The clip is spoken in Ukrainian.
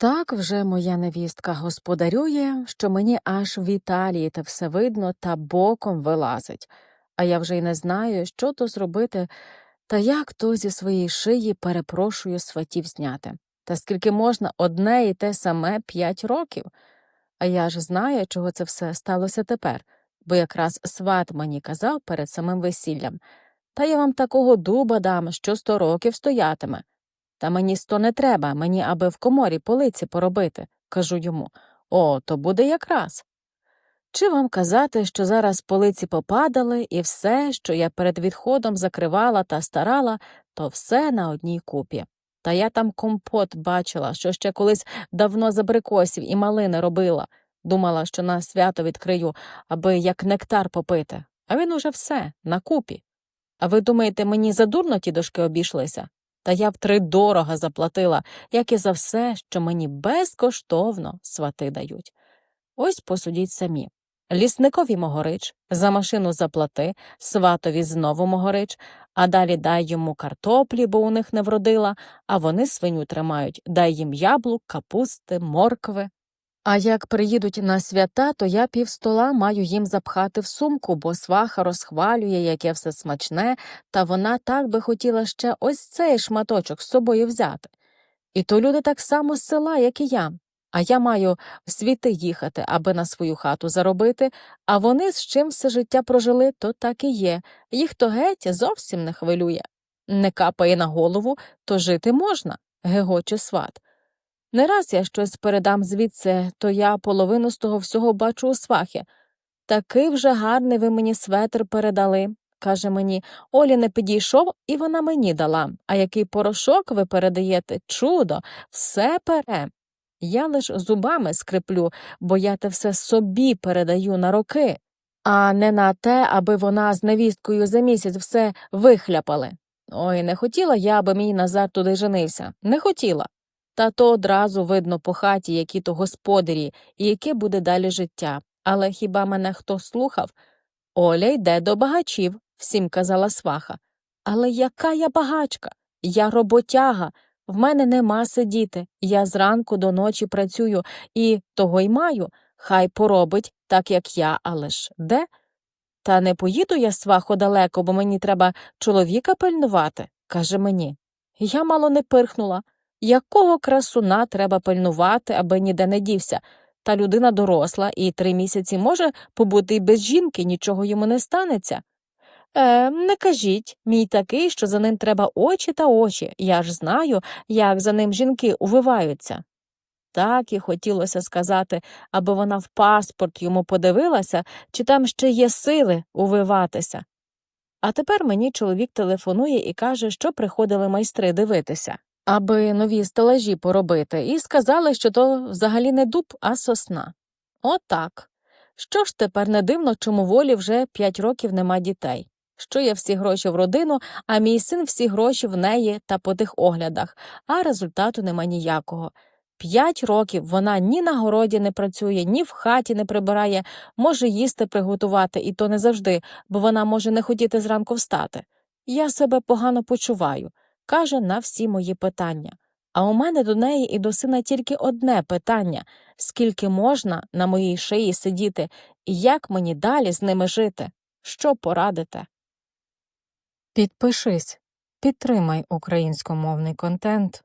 Так вже моя невістка господарює, що мені аж в Італії те все видно та боком вилазить, а я вже й не знаю, що то зробити та як то зі своєї шиї перепрошую сватів зняти. Та скільки можна одне і те саме п'ять років. А я ж знаю, чого це все сталося тепер, бо якраз сват мені казав перед самим весіллям. Та я вам такого дуба дам, що сто років стоятиме. Та мені сто не треба, мені аби в коморі полиці поробити, кажу йому. О, то буде якраз. Чи вам казати, що зараз полиці попадали, і все, що я перед відходом закривала та старала, то все на одній купі. Та я там компот бачила, що ще колись давно з абрикосів і малини робила. Думала, що на свято відкрию, аби як нектар попити. А він уже все, на купі. А ви думаєте, мені задурно ті дошки обійшлися? Та я втридорога заплатила, як і за все, що мені безкоштовно свати дають. Ось посудіть самі. Лісникові могорич, за машину заплати, сватові знову могорич, а далі дай йому картоплі, бо у них не вродила, а вони свиню тримають, дай їм яблук, капусти, моркви. А як приїдуть на свята, то я півстола маю їм запхати в сумку, бо сваха розхвалює, яке все смачне, та вона так би хотіла ще ось цей шматочок з собою взяти. І то люди так само з села, як і я. А я маю в світи їхати, аби на свою хату заробити, а вони з чим все життя прожили, то так і є. Їх то геть зовсім не хвилює. Не капає на голову, то жити можна, гегоче сват. Не раз я щось передам звідси, то я половину з того всього бачу у свахи. Такий вже гарний ви мені светр передали. Каже мені, Олі не підійшов, і вона мені дала. А який порошок ви передаєте? Чудо, все пере. Я лиш зубами скриплю, бо я те все собі передаю на роки, а не на те, аби вона з невісткою за місяць все вихляпали. Ой, не хотіла я, аби мій Назар туди женився. Не хотіла. Та то одразу видно по хаті, які то господарі і яке буде далі життя. Але хіба мене хто слухав? Оля йде до багачів, всім казала сваха. Але яка я багачка? Я роботяга. В мене нема сидіти. Я зранку до ночі працюю і того й маю. Хай поробить, так як я, але ж де? Та не поїду я свахо далеко, бо мені треба чоловіка пильнувати, каже мені. Я мало не пирхнула. Якого красуна треба пильнувати, аби ніде не дівся? Та людина доросла і три місяці може побути й без жінки, нічого йому не станеться. Е, не кажіть, мій такий, що за ним треба очі та очі. Я ж знаю, як за ним жінки увиваються. Так і хотілося сказати, аби вона в паспорт йому подивилася, чи там ще є сили увиватися. А тепер мені чоловік телефонує і каже, що приходили майстри дивитися, аби нові стелажі поробити, і сказали, що то взагалі не дуб, а сосна. Отак. Що ж тепер не дивно, чому волі вже п'ять років нема дітей? Що є всі гроші в родину, а мій син всі гроші в неї та по тих оглядах, а результату нема ніякого. П'ять років вона ні на городі не працює, ні в хаті не прибирає, може їсти приготувати, і то не завжди, бо вона може не хотіти зранку встати. Я себе погано почуваю, каже на всі мої питання. А у мене до неї і до сина тільки одне питання скільки можна на моїй шиї сидіти, і як мені далі з ними жити? Що порадите? Підпишись, підтримай українськомовний контент.